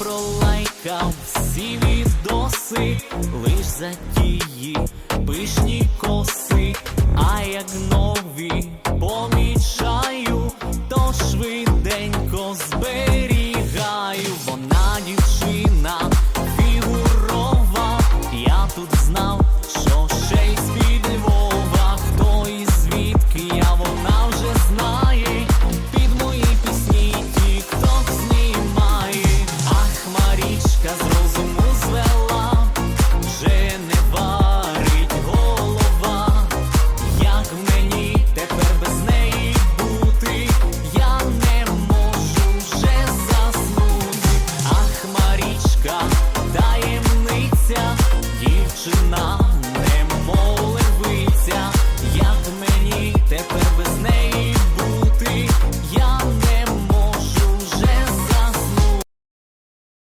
пролайкав всі відоси, лиш за тії пишні коси,